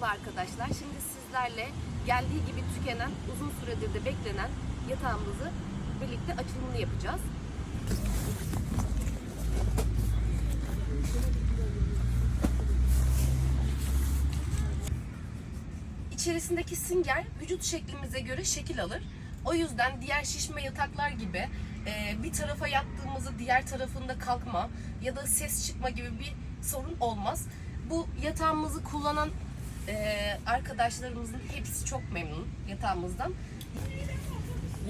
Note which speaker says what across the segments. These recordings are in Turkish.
Speaker 1: Merhaba arkadaşlar. Şimdi sizlerle geldiği gibi tükenen, uzun süredir de beklenen yatağımızı birlikte açılımını yapacağız. İçerisindeki sünger vücut şeklimize göre şekil alır. O yüzden diğer şişme yataklar gibi e, bir tarafa yattığımızda diğer tarafında kalkma ya da ses çıkma gibi bir sorun olmaz. Bu yatağımızı kullanan e, arkadaşlarımızın hepsi çok memnun yatağımızdan.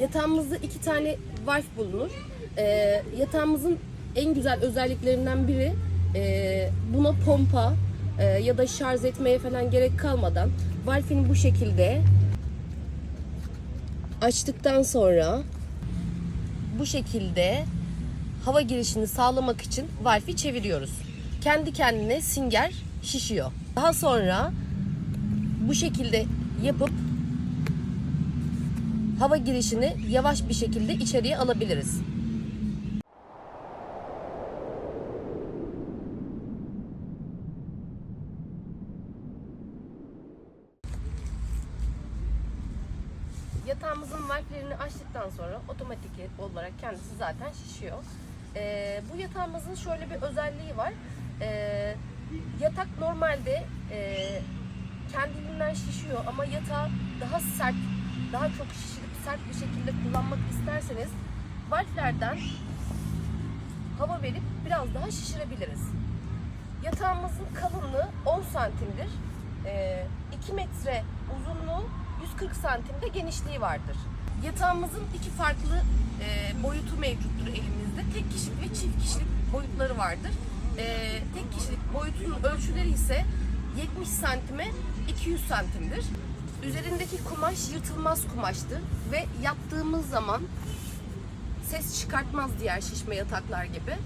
Speaker 1: Yatağımızda iki tane valve bulunur. E, yatağımızın en güzel özelliklerinden biri e, buna pompa e, ya da şarj etmeye falan gerek kalmadan valve'ini bu şekilde açtıktan sonra bu şekilde hava girişini sağlamak için valve'i çeviriyoruz. Kendi kendine singer şişiyor. Daha sonra bu şekilde yapıp hava girişini yavaş bir şekilde içeriye alabiliriz. Yatağımızın valflerini açtıktan sonra otomatik olarak kendisi zaten şişiyor. Ee, bu yatağımızın şöyle bir özelliği var. Ee, yatak normalde e, kendiliğinden şişiyor ama yatağı daha sert, daha çok şişirip sert bir şekilde kullanmak isterseniz valflerden hava verip biraz daha şişirebiliriz. Yatağımızın kalınlığı 10 santimdir. Ee, 2 metre uzunluğu 140 santimde genişliği vardır. Yatağımızın iki farklı e, boyutu mevcuttur elimizde. Tek kişilik ve çift kişilik boyutları vardır. E, tek kişilik boyutunun ölçüleri ise 70 santime 200 santimdir. Üzerindeki kumaş yırtılmaz kumaştır ve yattığımız zaman ses çıkartmaz diğer şişme yataklar gibi.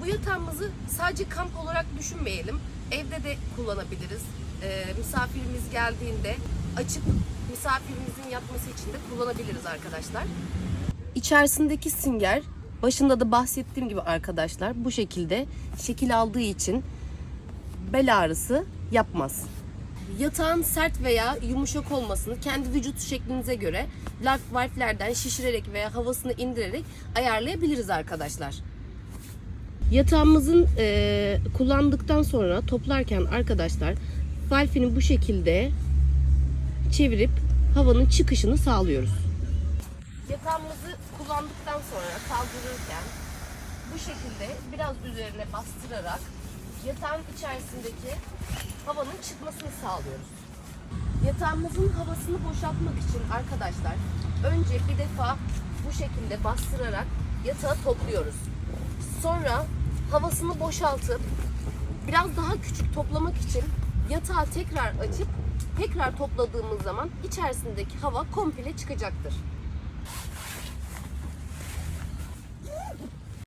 Speaker 1: Bu yatağımızı sadece kamp olarak düşünmeyelim. Evde de kullanabiliriz. Ee, misafirimiz geldiğinde açıp misafirimizin yatması için de kullanabiliriz arkadaşlar. İçerisindeki sünger başında da bahsettiğim gibi arkadaşlar bu şekilde şekil aldığı için bel ağrısı yapmaz. Yatağın sert veya yumuşak olmasını kendi vücut şeklinize göre valflerden şişirerek veya havasını indirerek ayarlayabiliriz arkadaşlar. Yatağımızın e, kullandıktan sonra toplarken arkadaşlar valfini bu şekilde çevirip havanın çıkışını sağlıyoruz. Yatağımızı kullandıktan sonra kaldırırken bu şekilde biraz üzerine bastırarak yatağın içerisindeki havanın çıkmasını sağlıyoruz. Yatağımızın havasını boşaltmak için arkadaşlar önce bir defa bu şekilde bastırarak yatağı topluyoruz. Sonra havasını boşaltıp biraz daha küçük toplamak için yatağı tekrar açıp tekrar topladığımız zaman içerisindeki hava komple çıkacaktır.